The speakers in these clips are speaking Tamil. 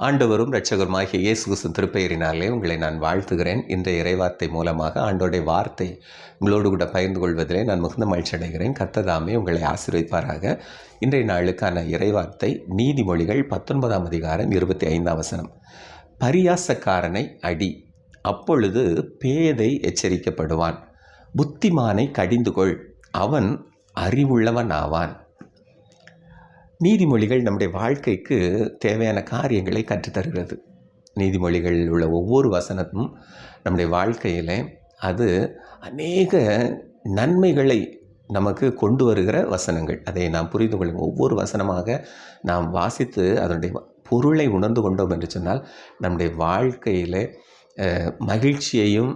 ஆண்டவரும் இரட்சகருமாகிய இயேசு கிறிஸ்து திருப்பெயரினாலே உங்களை நான் வாழ்த்துகிறேன். இந்த இறைவார்த்தை மூலமாக ஆண்டோடைய வார்த்தை உங்களோடு கூட பகிர்ந்து கொள்வதிலே நான் மிகுந்த மகிழ்ச்சி அடைகிறேன். கர்த்ததாமே உங்களை ஆசீர்வதிப்பாராக. இன்றைய நாளுக்கான இறைவார்த்தை நீதிமொழிகள் பத்தொன்பதாம் அதிகாரம் இருபத்தி ஐந்தாம் வசனம். பரியாசக்காரனை அடி அப்பொழுது பேதை எச்சரிக்கப்படுவான். புத்திமானை கடிந்து கொள் அவன் அறிவுள்ளவன் ஆவான் நீதிமொழிகள் நம்முடைய வாழ்க்கைக்கு தேவையான காரியங்களை கற்றுத்தருகிறது. நீதிமொழிகளில் உள்ள ஒவ்வொரு வசனமும் நம்முடைய வாழ்க்கையில் அது அநேக நன்மைகளை நமக்கு கொண்டு வருகிற வசனங்கள். அதை நாம் புரிந்து கொள்ளும் ஒவ்வொரு வசனமாக நாம் வாசித்து அதனுடைய பொருளை உணர்ந்து கொண்டோம் என்று சொன்னால் நம்முடைய வாழ்க்கையில் மகிழ்ச்சியையும்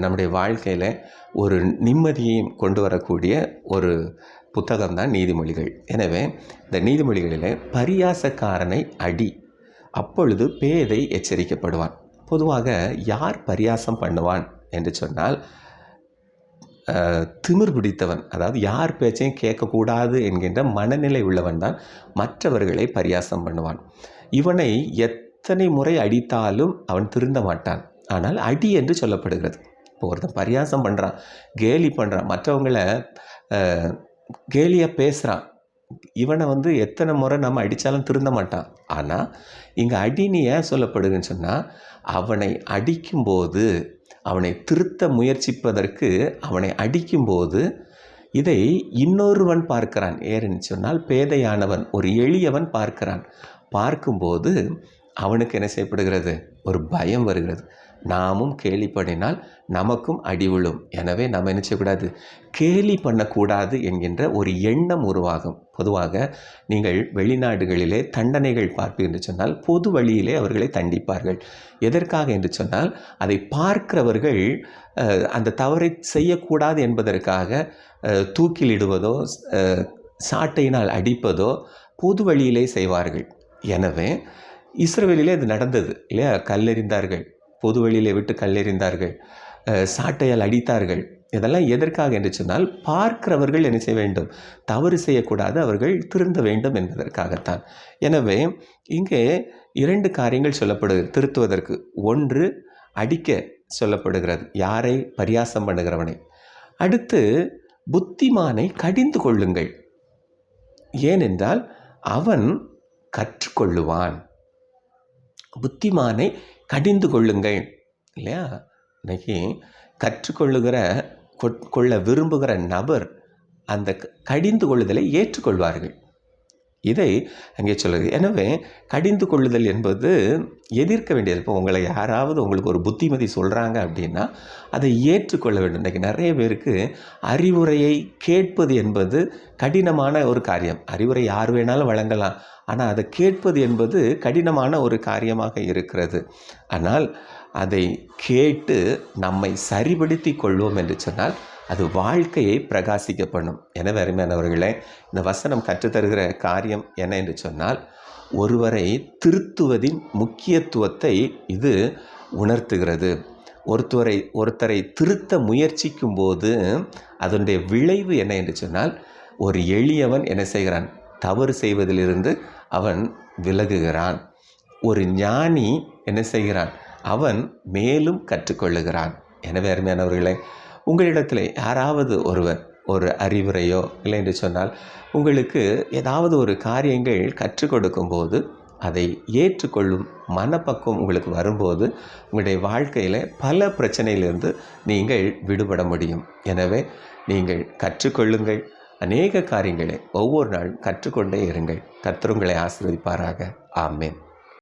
நம்முடைய வாழ்க்கையில் ஒரு நிம்மதியையும் கொண்டு வரக்கூடிய ஒரு புத்தகம் தான் நீதிமொழிகள். எனவே இந்த நீதிமொழிகளில் பரியாசக்காரனை அடி. அப்பொழுது பேதை எச்சரிக்கப்படுவான். பொதுவாக யார் பரியாசம் பண்ணுவான் என்று சொன்னால் திமிர் பிடித்தவன். அதாவது யார் பேச்சையும் கேட்கக்கூடாது என்கின்ற மனநிலை உள்ளவன் தான் மற்றவர்களை பரியாசம் பண்ணுவான். இவனை எத்தனை முறை அடித்தாலும் அவன் திருந்த மாட்டான். ஆனால் அடி என்று சொல்லப்படுகிறது. இப்போ ஒருத்தன் பரியாசம் பண்ணுறான் கேலி பண்ணுறான் மற்றவங்கள கேலியாக பேசுகிறான் இவனை வந்து எத்தனை முறை நம்ம அடித்தாலும் திருந்த மாட்டான். ஆனால் இங்கே அடின்னு ஏன் சொல்லப்படுதுன்னு சொன்னால் அவனை அடிக்கும்போது அவனை திருத்த முயற்சிப்பதற்கு அவனை அடிக்கும்போது இதை இன்னொருவன் பார்க்கிறான். ஏன்னு சொன்னால் பேதையானவன் ஒரு எளியவன் பார்க்கிறான். பார்க்கும்போது அவனுக்கு என்ன செய்யப்படுகிறது? ஒரு பயம் வருகிறது. நாமும் கேலி பண்ணினால் நமக்கும் அடி விழும். எனவே நம்ம என்ன செய்யக்கூடாது? கேலி பண்ணக்கூடாது என்கின்ற ஒரு எண்ணம் உருவாகும். பொதுவாக நீங்கள் வெளிநாடுகளிலே தண்டனைகள் பார்ப்பீர்கள் என்று சொன்னால் பொது வழியிலே அவர்களை தண்டிப்பார்கள். எதற்காக என்று சொன்னால் அதை பார்க்கிறவர்கள் அந்த தவறை செய்யக்கூடாது என்பதற்காக தூக்கிலிடுவதோ சாட்டையினால் அடிப்பதோ பொது வழியிலே செய்வார்கள். எனவே இஸ்ரேலிலே அது நடந்தது இல்லையா? கல்லெறிந்தார்கள். பொது வழியிலே விட்டு கல்லெறிந்தார்கள். சாட்டையால் அடித்தார்கள். இதெல்லாம் எதற்காக என்று சொன்னால் பார்க்கிறவர்கள் என்ன செய்ய வேண்டும்? தவறு செய்யக்கூடாது அவர்கள் திருந்த வேண்டும் என்பதற்காகத்தான். எனவே இங்கே இரண்டு காரியங்கள் சொல்லப்படுகிறது. திருத்துவதற்கு ஒன்று அடிக்க சொல்லப்படுகிறது. யாரை? பரியாசம் பண்ணுகிறவனை. அடுத்து புத்திமானை கடிந்து கொள்ளுங்கள். ஏனென்றால் அவன் கற்றுக்கொள்ளுவான். புத்திமானை கடிந்து கொள்ளுங்கள் இல்லையா? இன்னைக்கு கற்றுக்கொள்ளுகிற கொள்ள விரும்புகிற நபர் அந்த கடிந்து கொள்ளுதலை ஏற்றுக்கொள்வார்கள். இதை அங்கே சொல்லுது. எனவே கடிந்து கொள்ளுதல் என்பது எதிர்க்க வேண்டியது. இப்போ உங்களை யாராவது உங்களுக்கு ஒரு புத்திமதி சொல்கிறாங்க அப்படின்னா அதை ஏற்றுக்கொள்ள வேண்டும். இன்றைக்கி நிறைய பேருக்கு அறிவுரையை கேட்பது என்பது கடினமான ஒரு காரியம். அறிவுரை யார் வேணாலும் வழங்கலாம். ஆனால் அதை கேட்பது என்பது கடினமான ஒரு காரியமாக இருக்கிறது. ஆனால் அதை கேட்டு நம்மை சரிபடுத்தி கொள்வோம் என்று சொன்னால் அது வாழ்க்கையை பிரகாசிக்க பண்ணும் என அருமையானவர்களே இந்த வசனம் கற்றுத்தருகிற காரியம் என்ன என்று சொன்னால் ஒருவரை திருத்துவதின் முக்கியத்துவத்தை இது உணர்த்துகிறது. ஒருத்தரை ஒருத்தரை திருத்த முயற்சிக்கும் போது அதனுடைய விளைவு என்ன என்று சொன்னால் ஒரு எளியவன் என்ன செய்கிறான்? தவறு செய்வதிலிருந்து அவன் விலகுகிறான். ஒரு ஞானி என்ன செய்கிறான்? அவன் மேலும் கற்றுக்கொள்ளுகிறான். எனவே அருமையானவர்களே உங்களிடத்தில் யாராவது ஒருவர் ஒரு அறிவுரையோ இல்லை என்று சொன்னால் உங்களுக்கு ஏதாவது ஒரு காரியங்கள் கற்றுக் கொடுக்கும்போது அதை ஏற்றுக்கொள்ளும் மனப்பக்குவம் உங்களுக்கு வரும்போது உங்களுடைய வாழ்க்கையில் பல பிரச்சனையிலிருந்து நீங்கள் விடுபட முடியும். எனவே நீங்கள் கற்றுக்கொள்ளுங்கள். அநேக காரியங்களை ஒவ்வொரு நாளும் கற்றுக்கொண்டே இருங்கள். கத்திரங்களை உங்களை ஆமேன்.